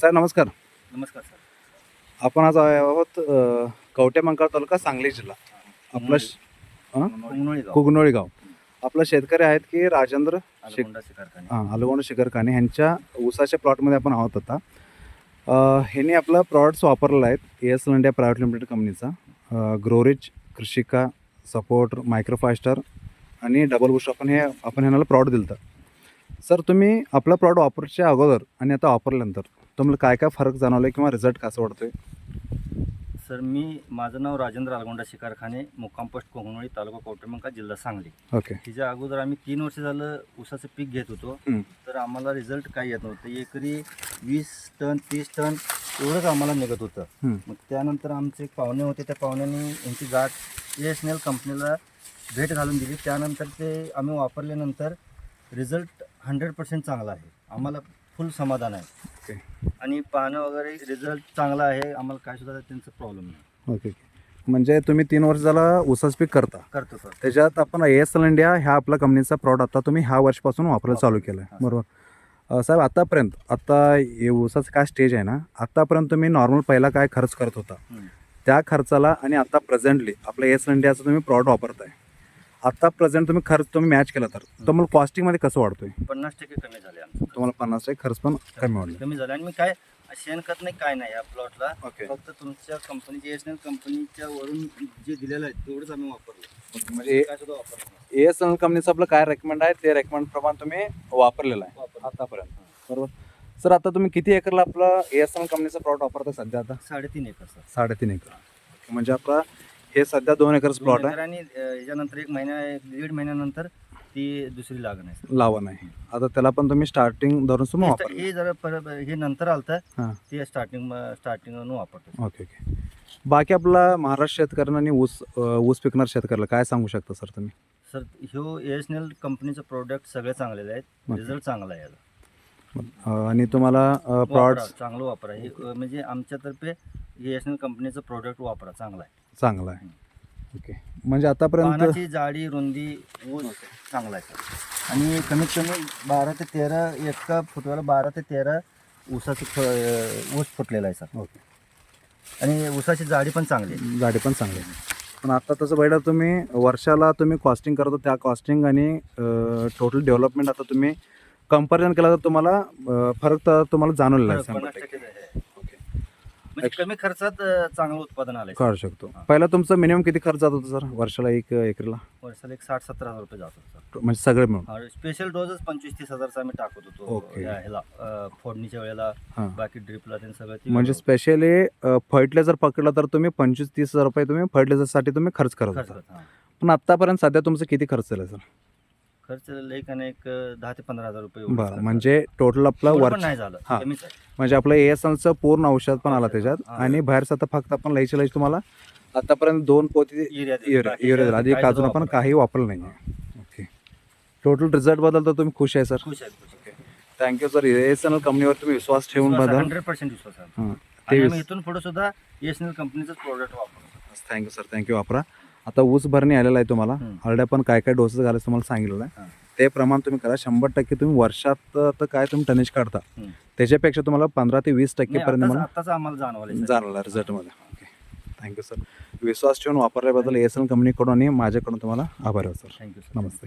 Sir नमस्कार. नमस्कार sir. आपण आज आहोत अ, कवटे मंकाळ तालुका सांगली जिल्हा. आपलं श- हं? गाव. कुगनोळी गाव. आपलं शेतकरी आहेत की राजेंद्र कारखाने हां अलगोंड शिखर काणे ह्यांच्या ऊसाच्या प्लॉटमध्ये आपण आहोत आता. अ, ह्यांनी आपलं प्रॉडक्ट्स वापरलेलं आहेत S L India private limited कंपनीचा. ग्रोरिच कृषिका सपोर्ट मायक्रोफास्टर आणि डबल बुश आपण हे आपण ह्यांना प्रॉडक्ट दिलं सर तुम्ही आपला प्रॉडक्ट वापरायच्या अगोदर आणि आता वापरल्यानंतर तुम्हाला काय काय फरक जाणवला किंवा रिझल्ट कसं वाटतोय सर मी माझं नाव राजेंद्र आलगोंडा शिकारखाने मुक्काम पोस्ट तालुका कवटेमंका जिल्हा सांगली. ओके. तिच्या अगोदर आम्ही तीन वर्ष झालं ऊसाचं पीक घेत होतो. तर आम्हाला रिझल्ट काही येत नव्हतं. एकरी वीस टन तीस टन एवढंच आम्हाला निघत होतं. मग त्यानंतर आमचे एक पाहुणे होते. त्या पाहुण्यांनी यांची गाठ ए एस एल कंपनीला भेट घालून दिली. त्यानंतर ते आम्ही वापरल्यानंतर रिझल्ट हंड्रेड पर्सेंट चांगला आहे. आम्हाला फुल समाधान आहे. ओके आणि पाहणं वगैरे रिझल्ट चांगला आहे. आम्हाला काय सुद्धा त्यांचा प्रॉब्लेम नाही. ओके म्हणजे तुम्ही तीन वर्ष झाला ऊसाच पीक करता. करतो सर. त्याच्यात आपण एस एल इंडिया ह्या आपला कंपनीचा प्रॉडक्ट आता तुम्ही ह्या वर्षापासून वापरायला चालू केलं आहे. बरोबर. अ, साहेब आतापर्यंत आता हे ऊसाचं काय स्टेज आहे ना आतापर्यंत तुम्ही नॉर्मल पहिला काय खर्च करत होता. त्या खर्चाला आणि आता प्रेझेंटली आपलं एस इंडियाचं तुम्ही प्रॉडक्ट वापरताय. आता प्रेझेंट तुम्ही खर्च तुम्ही मॅच केला तर. तुम्हाला कॉस्टिंगमध्ये कसं वाढतोय? पन्नास टक्के कमी झाले आमचं. तुम्हाला पन्नास टक्के खर्च पण कमी वाढला. कमी झाले. आणि मी काय शेणखत नाही काय नाही या प्लॉटला ओके फक्त तुमच्या कंपनीच्या एस एल कंपनीच्या वरून जे दिलेलं आहे तेवढंच आम्ही वापरलं. म्हणजे काय सुद्धा वापरलं नाही. एस एल कंपनीचं आपलं काय रेकमेंड आहे ते रेकमेंड प्रमाणे तुम्ही वापरलेलं आहे. वापरलं. आतापर्यंत. बरोबर. सर आता तुम्ही किती एकरला आपलं एस एल कंपनीचं प्रॉडक्ट वापरता सध्या आता? साडेतीन एकर सर. साडेतीन एकर. म्हणजे आपला हे सध्या दोन एकरच प्लॉट आहे. एकर आणि याच्यानंतर एक महिन्या एक दीड महिन्यानंतर ती दुसरी लागण आहे सर. लावा नाही आता त्याला पण तुम्ही स्टार्टिंग धरून तुम्ही हे वापर हे जरा परत हे नंतर आलं हां. ते स्टार्टिंग स्टार्टिंग वापरतो ओके ओके बाकी आपला महाराष्ट्र शेतकऱ्यांना आणि ऊस ऊस पिकणार शेतकऱ्याला काय सांगू शकता सर तुम्ही? सर ह्यो एस एन एल कंपनीचं प्रोडक्ट सगळे चांगलेले आहेत. रिझल्ट चांगला आहे याला आणि तुम्हाला प्रॉडक्ट चांगलं वापरा. हे म्हणजे आमच्यातर्फे एस एन एल कंपनीचं प्रोडक्ट वापरा चांगला आहे. चांगला आहे. ओके. म्हणजे आतापर्यंत पानाची जाडी रुंदी ऊस चांगला आहे. सर आणि कमीत कमी बारा ते तेरा एका फुटवाला बारा ते तेरा ऊसाचं फ- अ, ऊस फुटलेला आहे सर. ओके. आणि ऊसाची जाडी पण चांगली आहे. गाडी पण चांगली आहे. पण आता तसं बैठा तुम्ही वर्षाला तुम्ही कॉस्टिंग करतो त्या कॉस्टिंग आणि टोटल डेव्हलपमेंट आता तुम्ही कंपॅरिझन केला तर तुम्हाला अ, फरक तर तुम्हाला जाणवलेला आहे. शंभर पन्नास टक्के टक्के आहे. ओके म्हणजे कमी खर्चात अ, चांगलं उत्पादन आलंय. काढू शकतो. हां. पहिला तुमचं मिनिमम किती खर्च जात होता सर? वर्षाला एक एकरला? वर्षाला एक साठ सत्तर हजार रुपये जातो सर. म्हणजे सगळे मिळून? स्पेशल डोजच पंचवीस तीस हजारचा आम्ही टाकत होतो. या ह्याला अ, फोडणीच्या वेळेला हां. बाकी ड्रिपला ते सगळं ते म्हणजे स्पेशली फर्टिलायझर पकडलं तर तुम्ही पंचवीस तीस हजार रुपये तुम्ही फर्टिलायझरसाठी तुम्ही खर्च करत होता. हां. पण आतापर्यंत सध्या तुमचं किती खर्च झाला सर? खर्च लई का नाही एक दहा ते पंधरा हजार रुपये एवढंच बरं खर्च. म्हणजे टोटल आपलं एवढं पण वर्ष नाही झालं. हां. कमीच आहे म्हणजे आपलं एएसएलचं पूर्ण औषध पण आला त्याच्यात. हां. आणि बाहेरचं आता फक्त आपण लयच्या लयच तुम्हाला आतापर्यंत दोन पोती युरिया दिलं, युरिया बाकीचं युरिया दिला आधी काय सुद्धा आपण वापरलं काही वापरलं नाही ओके. टोटल रिझल्टबद्दल तर तुम्ही खुश आहे सर. खुश आहे खुश आहे. थँक्यू सर एएसएल कंपनीवर तुम्ही विश्वास ठेवून विश्वास हंड्रेड पर्सेंट विश्वास आहे. आणि इथून पुढे सुद्धा एस एन कंपनीचं प्रोडक्ट वापरतो. Thank you sir thank you वापरा. आता ऊस भरणी आलेला आहे तुम्हाला. हं. हळद्या पण काय काय डोसेस घालायचं तुम्हाला सांगितलेलं आहे. ते प्रमाण तुम्ही करा. शंभर टक्के तुम्ही वर्षात तर काय तुम्ही टनेज काढता. त्याच्यापेक्षा तुम्हाला पंधरा ते वीस आताच आम्हाला जाणवलं जाणवला रिझल्टमध्ये ओके थँक्यू सर विश्वास ठेवून वापरल्याबद्दल एस एल कंपनीकडून आणि माझ्याकडून तुम्हाला आभार आहे सर थँक्यू सर नमस्ते.